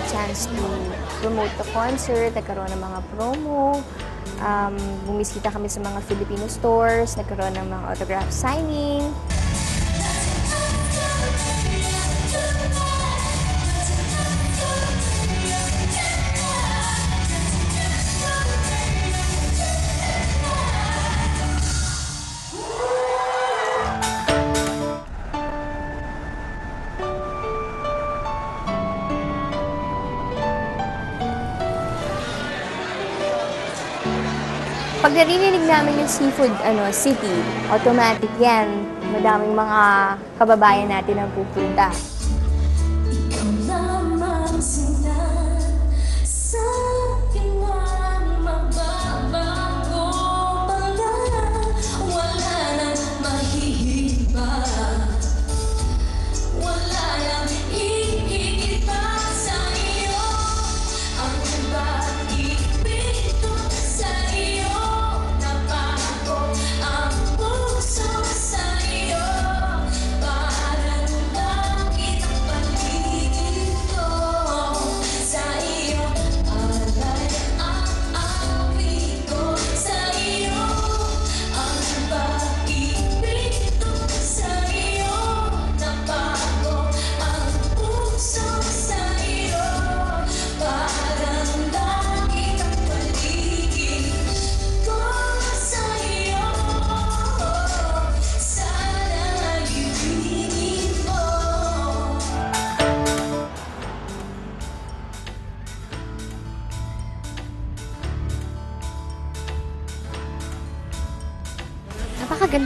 the chance to promote the concert, nagkaroon ng mga promo, um, bumisita kami sa mga Filipino stores, nagkaroon ng mga autograph signing. Pag narinig namin yung seafood ano, city, automatic yan. Madaming mga kababayan natin ang pupunta.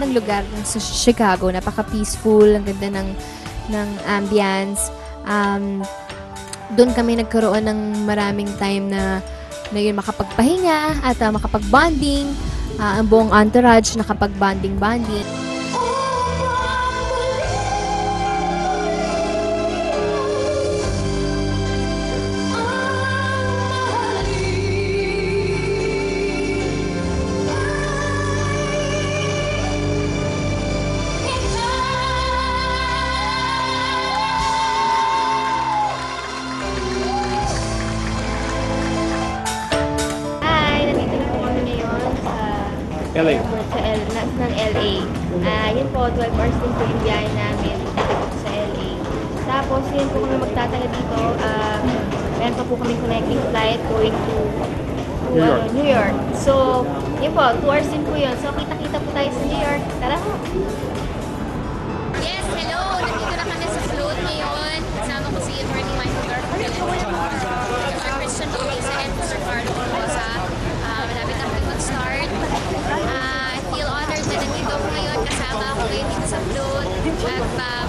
Napakagandang lugar ng sa Chicago, napaka-peaceful, ang ganda ng ng ambience. Um, doon kami nagkaroon ng maraming time na na yun makapagpahinga at uh, makapag-bonding. Ah, ang buong entourage nakapag-bonding-bonding. LA. sa L, na, ng LA. Ah, yun po, 12 hours din po yung biyahe namin sa LA. Tapos, yun po kami magtatala dito. Ah, meron pa po kami connecting flight going to, to New York. ano, New York. So, yun po, 2 hours din po yun. So, kita-kita po tayo sa New York. Tara po!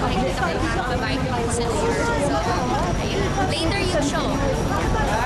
At uh, makikita ko yung mga kababayan ko sa New York. So, ayun. Later yung show.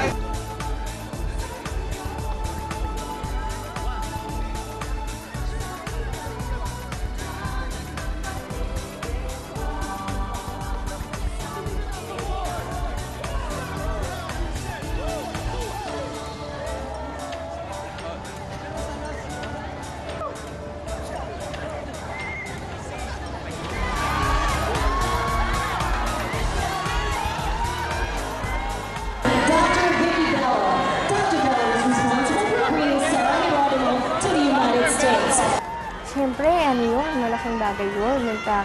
Malaking bagay yun. Nagka,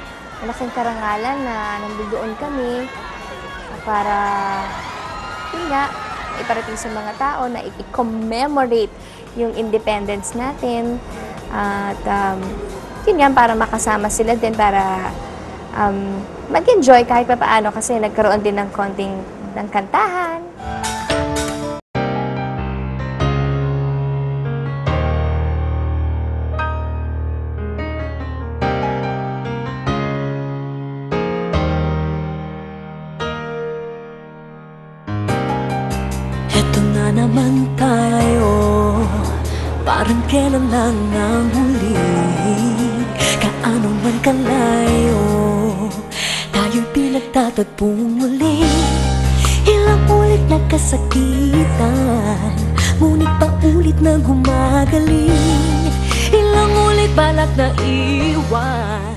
malaking karangalan na nandoon kami para, yun nga, iparating sa mga tao na i-commemorate yung independence natin. At, um, yun nga, para makasama sila din, para um, mag-enjoy kahit pa paano kasi nagkaroon din ng konting ng kantahan. Kailan lang ang huli? Kaano man kalayo Tayo'y pinagtatagpong muli. Ilang ulit nagkasakitan Ngunit paulit na gumagaling Ilang ulit balak na iwan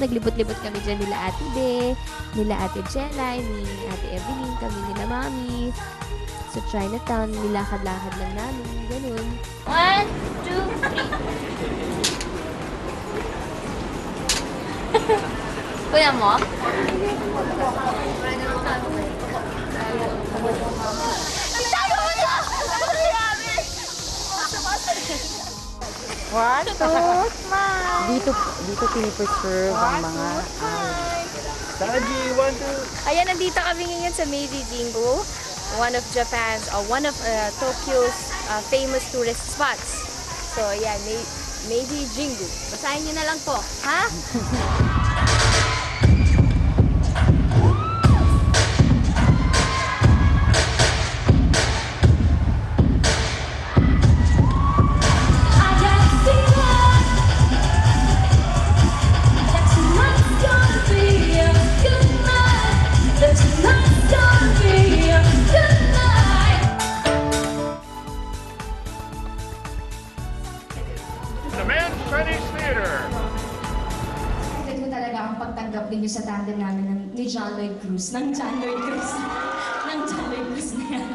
naglibot-libot kami dyan nila Ate Be, nila Ate Jelay, ni Ate Evelyn, kami nila Mami. So, Chinatown, nilakad-lakad lang namin, ganun. One, two, three. Kuya mo? One, two, smile! Dito, dito pinipreserve ang mga Saji, one, two. Ayan, nandito kami ngayon sa Meiji Jingu, one of Japan's, or one of uh, Tokyo's uh, famous tourist spots. So, ayan, Mei- Meiji Jingu. Basahin nyo na lang po, ha? Chinese Theater. Excited ko talaga ang pagtanggap ninyo sa tandem namin ng, ni John Lloyd Cruz. Ng John Lloyd Cruz. ng John Lloyd Cruz na yan.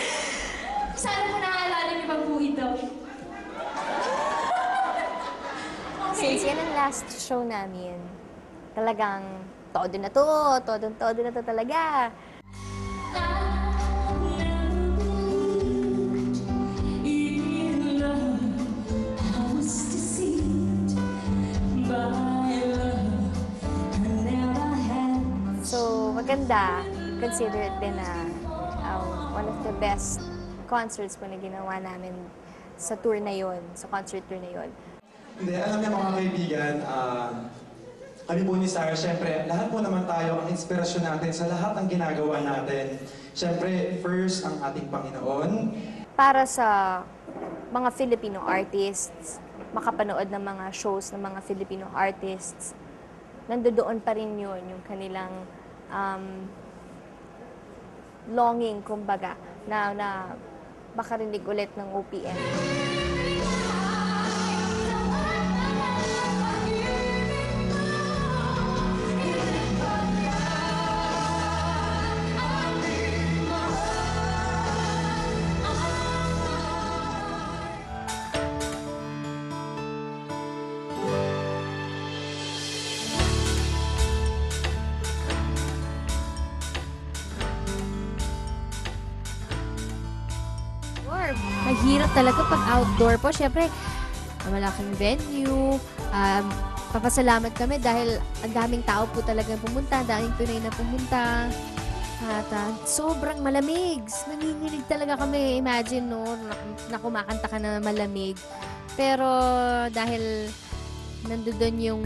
Sana po naaalala niyo pa po ito. Since yan ang last show namin, talagang todo na to, todo todo na to talaga. So, maganda. Consider it din na um, one of the best concerts po na ginawa namin sa tour na yon, sa concert tour na yon. Hindi, alam niyo mga kaibigan, ah, kami po ni Sarah, syempre, lahat po naman tayo, ang inspirasyon natin sa lahat ng ginagawa natin. Syempre, first, ang ating Panginoon. Para sa mga Filipino artists, makapanood ng mga shows ng mga Filipino artists, nandoon pa rin yun, yung kanilang um, longing, kumbaga, na, na makarinig ulit ng OPM. Mahirap talaga pag outdoor po. Siyempre, malaking venue. Um, papasalamat kami dahil ang daming tao po talaga pumunta, daming Pinoy na pumunta. At ah, sobrang malamig. Nanginginig talaga kami. Imagine, no, na, na kumakanta ka na malamig. Pero dahil nandoon yung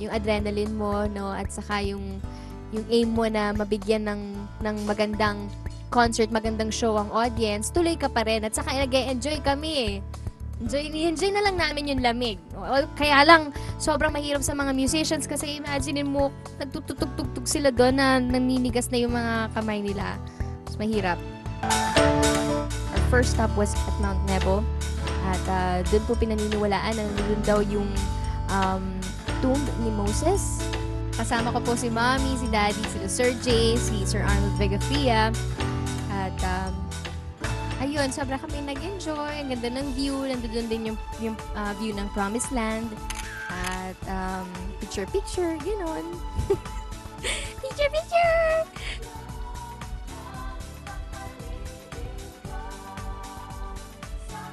yung adrenaline mo, no, at saka yung yung aim mo na mabigyan ng ng magandang concert, magandang show ang audience, tuloy ka pa rin. At saka nag-enjoy kami eh. Enjoy, enjoy na lang namin yung lamig. Kaya lang, sobrang mahirap sa mga musicians kasi imagine mo, nagtutugtog-tugtog sila doon na naninigas na yung mga kamay nila. Mas mahirap. Our first stop was at Mount Nebo. At uh, doon po pinaniniwalaan na nandun daw yung um, tomb ni Moses. Kasama ko po si Mommy, si Daddy, sila Sir Jay, si Sir Arnold Vegafia. At um, ayun, sobra kami nag-enjoy. Ang ganda ng view. Nandun din yung, yung uh, view ng Promised Land. At um, picture-picture, gano'n. picture-picture!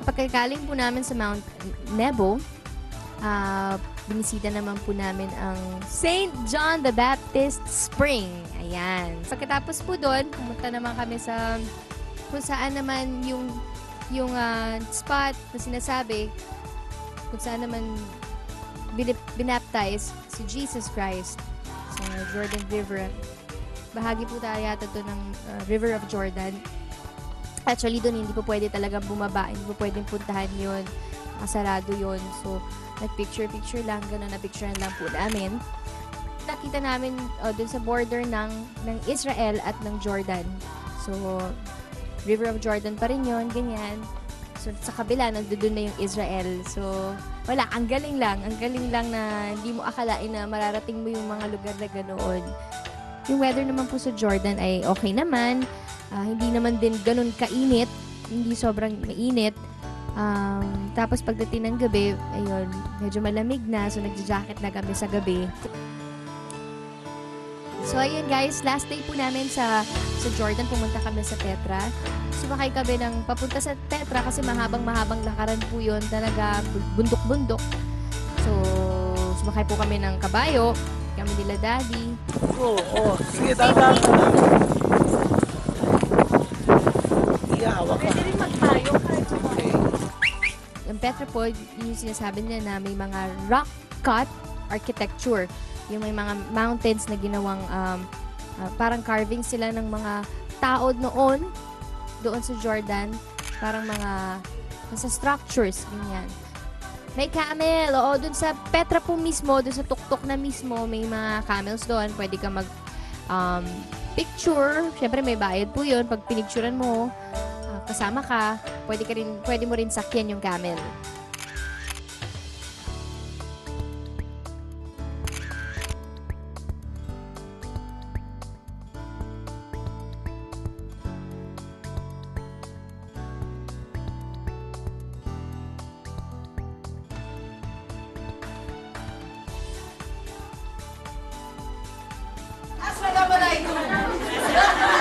Pagkagaling po namin sa Mount Nebo, ah binisita naman po namin ang St. John the Baptist Spring. Ayan. Pagkatapos po doon, pumunta naman kami sa kung saan naman yung yung ah, spot na sinasabi kung saan naman binaptize si Jesus Christ sa Jordan River. Bahagi po tayo yata to ng ah, River of Jordan. Actually, doon hindi po pwede talagang bumaba. Hindi po pwedeng puntahan yun. Kasarado yun. So, nag-picture-picture lang. Ganun na picturean lang po namin. Nakita namin uh, doon sa border ng, ng Israel at ng Jordan. So, River of Jordan pa rin yun. Ganyan. So, sa kabila, nandoon na yung Israel. So, wala, ang galing lang. Ang galing lang na hindi mo akalain na mararating mo yung mga lugar na ganoon. Yung weather naman po sa Jordan ay okay naman. Ah, hindi naman din ganun kainit. Hindi sobrang mainit. Um, tapos pagdating ng gabi, ayun, medyo malamig na. So, nagja-jacket na kami sa gabi. So, ayun guys, last day po namin sa sa Jordan. Pumunta kami sa Petra. Sumakay kami ng papunta sa Petra kasi mahabang-mahabang lakaran po yun. Talaga bu- bundok-bundok. So, sumakay po kami ng kabayo. Kami nila daddy. Oo, oh, sige, tama. Ihawak ka. Po, yung sinasabi niya na may mga rock cut architecture. Yung may mga mountains na ginawang um, ah, parang carving sila ng mga tao noon doon sa Jordan. Parang mga nasa structures, ganyan. May camel, oo, dun sa Petra po mismo, dun sa tuktok na mismo, may mga camels doon. Pwede ka mag um, picture. Siyempre, may bayad po yun. Pag pinicturean mo, ah, kasama ka, pwede, ka rin, pwede mo rin sakyan yung camel. First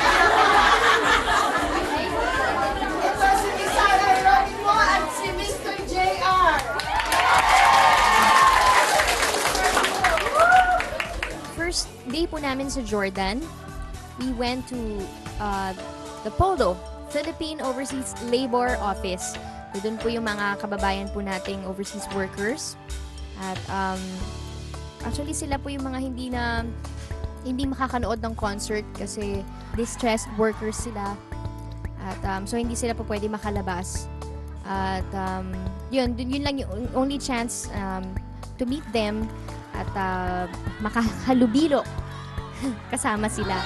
day po namin sa Jordan, we went to uh, the POLO, Philippine Overseas Labor Office. Doon po yung mga kababayan po nating overseas workers. At um, actually sila po yung mga hindi na hindi makakanood ng concert kasi distressed workers sila. At um, so hindi sila po pwede makalabas. At um, yun, yun lang yung only chance um, to meet them at uh, makahalubilo kasama sila.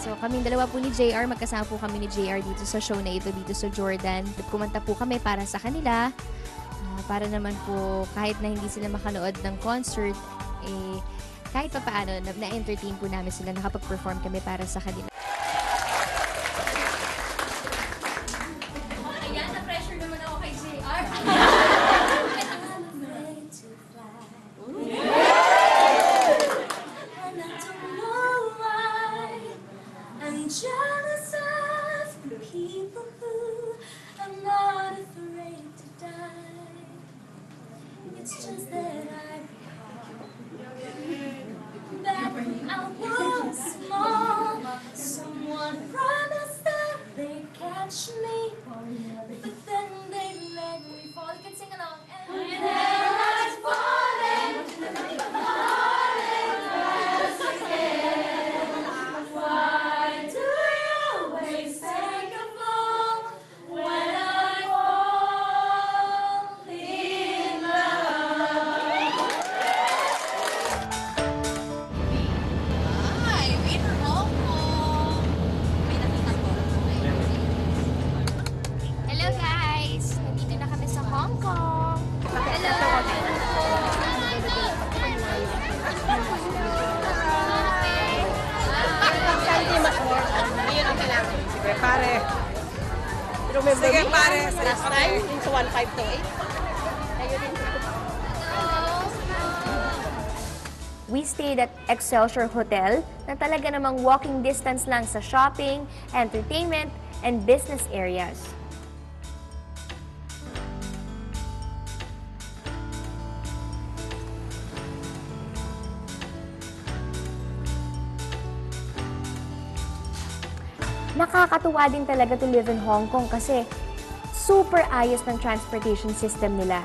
So kaming dalawa po ni JR, magkasama po kami ni JR dito sa show na ito dito sa Jordan. Kumanta po kami para sa kanila. Ah, para naman po kahit na hindi sila makanood ng concert, eh, kahit pa paano, na- na-entertain po namin sila, nakapag-perform kami para sa kanila. 1528. Kayo din. We stayed at Excelsior Hotel na talaga namang walking distance lang sa shopping, entertainment, and business areas. Nakakatuwa din talaga to live in Hong Kong kasi super ayos ng transportation system nila.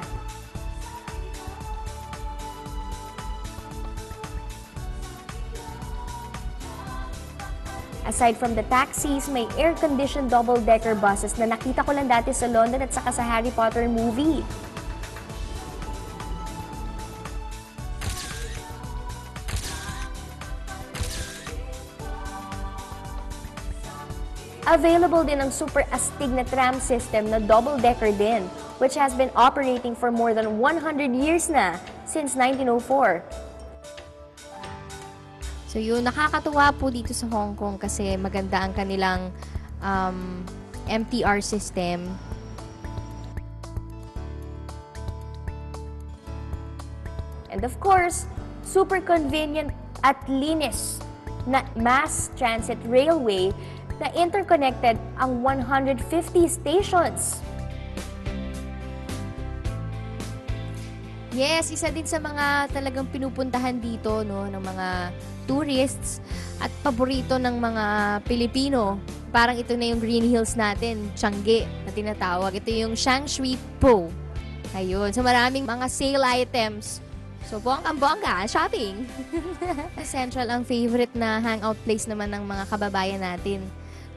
Aside from the taxis, may air-conditioned double-decker buses na nakita ko lang dati sa London at saka sa Harry Potter movie. Available din ang super astig na tram system na double-decker din, which has been operating for more than 100 years na, since 1904. So yun, nakakatuwa po dito sa Hong Kong kasi maganda ang kanilang um, MTR system. And of course, super convenient at linis na mass transit railway na interconnected ang 150 stations. Yes, isa din sa mga talagang pinupuntahan dito no ng mga tourists at paborito ng mga Pilipino. Parang ito na yung Green Hills natin, Changi na tinatawag. Ito yung Shangshui Po. Ayun. So maraming mga sale items. So bonggang-bongga, shopping. Central ang favorite na hangout place naman ng mga kababayan natin.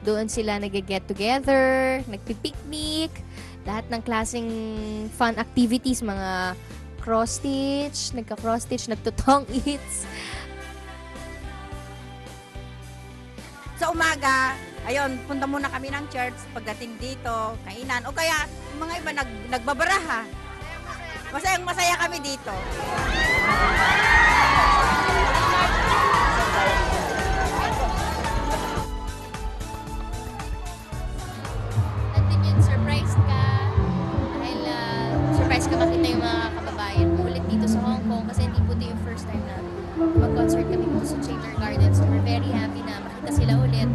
Doon sila nag-get together, nagpipiknik, lahat ng klaseng fun activities, mga cross-stitch, nagka-cross-stitch, nagtutong eats. Sa umaga, ayun, punta muna kami ng church pagdating dito, kainan. O kaya, mga iba nag, nagbabaraha. Masayang masaya kami dito. Surprised ka makita yung mga kababayan mo ulit dito sa Hong Kong kasi hindi po ito yung first time na mag-concert kami dito sa Chamber Garden. So we're very happy na makita sila ulit.